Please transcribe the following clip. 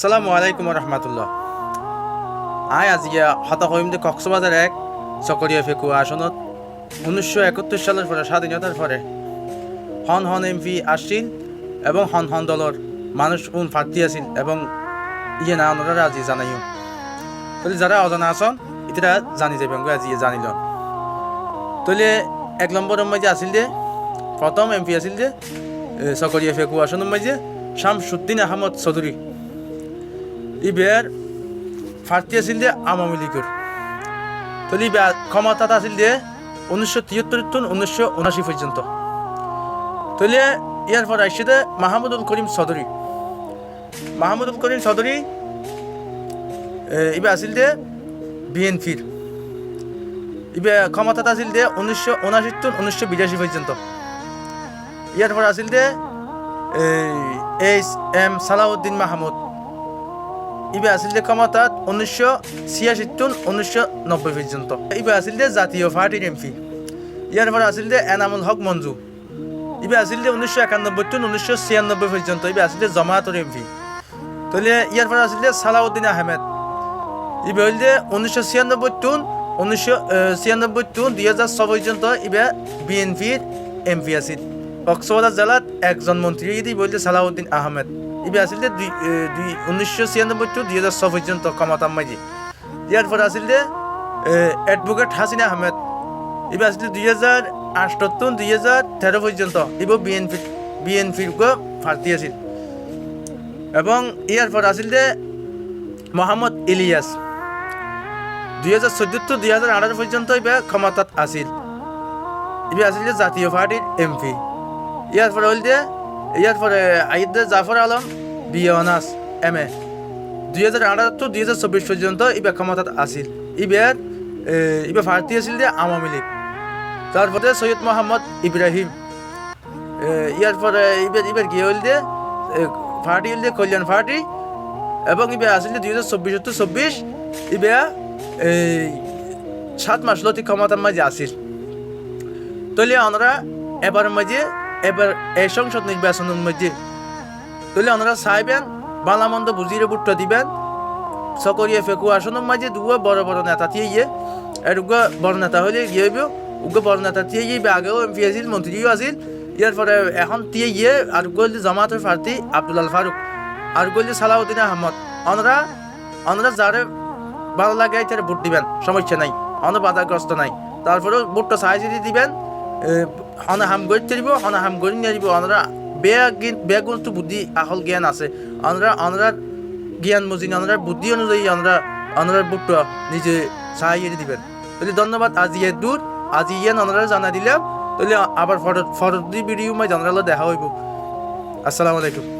আসসালামু আলাইকুম রহমতুল্লাহ আয় আজিয়া হতা হইম যে কক্সবাজার এক চকরিয়া ফেকু আসনত। উনিশশো একাত্তর সালের পরে, স্বাধীনতার পরে হন হন এমপি আসছিল এবং হন হন দলর মানুষ উন প্রার্থী আছিল এবং ইয়ে না, ওনারা আজি জানাইও। তাহলে যারা অজানা আসন ইতারা জানি যাবেন গো আজি জানিল। তাহলে এক নম্বরের মাঝে আছিল যে, প্রথম এমপি আছিল যে চকরিয়া ফেকু আসনের মাঝে শামসুদ্দিন আহমদ চৌধুরী। ইবের ফার্টি আছিল যে আওয়ামী লীগের। তাহলে ইবে ক্ষমতাত আছিল যে উনিশশো তিয়াত্তর টন উনিশশো উনাশি পর্যন্ত। তাহলে ইয়ার পর আসছে মাহমুদুল করিম চৌধুরী। মাহমুদুল করিম চৌধুরী ইবে আছিল যে বিএনপির। ইবে ক্ষমতাত আছিল যে উনিশশো উনাশি টন উনিশশো বিরাশি পর্যন্ত। ইয়ার পর আছিল যে এইচ এম সালাউদ্দিন মাহমুদ। ইবে আছিল যে ক্ষমতাত উনিশশো ছিয়াশী টন উনিশশো নব্বই পর্যন্ত। ইবে আছিল যে জাতীয় পার্টির এমপি ইয়ার পরে আছিল যে এনামুল হক মঞ্জু। ইবে আছিল যে উনিশশো একানব্বই টন উনিশশো ছিয়ানব্বই পর্যন্ত ইবে আছিল যে জমায়াতর এমপি তাহলে ইয়ার পরে আছিল যে সালাউদ্দিন আহমেদ। ইবে হইল যে উনিশশো ছিয়ানব্বই টন উনিশশো ছিয়ানব্বই টন দুই হাজার ছ পর্যন্ত ইবে বিএনপির এমপি আছিল। কক্সবাজার জেলাত একজন মন্ত্রী ইদি বলতে সালাউদ্দিন আহমেদ। ইবে আছিল যে দুই দুই, উনিশশো ছিয়ানব্বই টু দুই হাজার ছ পর্যন্ত ক্ষমতার মাঝে ইয়ার পরে আছিল যে এডভোকেট হাসিনা আহমেদ। ইবে আছিল দুই হাজার আঠাত্তর দুই হাজার তেরো পর্যন্ত ইব বিএনপি বিএনপির প্রার্থী আছিল। এবং ইয়ার পর আছিল যে, মোহাম্মদ ইলিয়াস দুই হাজার চৈধ্য টু দুই হাজার আঠারো পর্যন্ত ইবে ক্ষমতাত আছিল। ইবে আছিল যে জাতীয় পার্টির এমপি ইয়ার পরে হইল যে ইয়ার পরে আইদ Jafar Alam BA honours M A. দুই হাজার আঠারো টু দুই হাজার চব্বিশ পর্যন্ত ইবে ক্ষমতাত আছিল ইবের ইবে ভারতী আছিল যে আওয়ামী লীগ। তারপরে সৈয়দ মোহাম্মদ ইব্রাহিম ইয়ার পরে ইবের ইবের গিয়ে হইল যে পার্টি হইল যে কল্যাণ পার্টি এবং ইবে আছিল যে দুই হাজার চব্বিশ টু চব্বিশ ইবে এই সাত মাস লতি ক্ষমতার মাঝে আছিল। তাহলে আমরা এবারের মাঝে এবার এই সংসদ নির্বাচনের মধ্যে তাহলে আমরা চাইবেন, বালামন্দ বুঝিয়ে বুট্টা দিবেন। সকরিয়ে ফেকু আসনের মাঝে দুয়া বড় বড় নেতা দিয়ে আর উগা বড় নেতা হলে গিয়ে হইব, উগা বড় নেতা দিয়ে ইয়ে আগেও এমপি আছিল, মন্ত্রীও আছিল। ইয়ার পরে এখন দিয়ে ইয়ে আর গলি জামাতের প্রার্থী আব্দুল ফারুক, আর গলি সালাউদ্দিন আহমদ। আমরা আমরা যারে ভালো লাগে তার ভোট দিবেন, সমস্যা নাই। আমরা বাধাগ্রস্ত নাই। তারপরেও ভোটটা সাহায্য দিবেন হনা হাম গড়ি দিব অনা হাম গড়ি নিয়ে দিব বেয়া বেয়া গুণটো বুদ্ধি, আহল জ্ঞান আছে। আমরা আমরা জ্ঞান বুঝি আমরা বুদ্ধি অনুযায়ী আমরা আমরা ভোটটা নিজে সাহায্য দিবেন। তাহলে ধন্যবাদ, আজি এ দূর, আজি ইয়ান অনৰা জানা দিলাম। তাহলে আবার ফটো ফটো ভিডিও মাই জানালে দেখা হইব। আসসালামু আলাইকুম।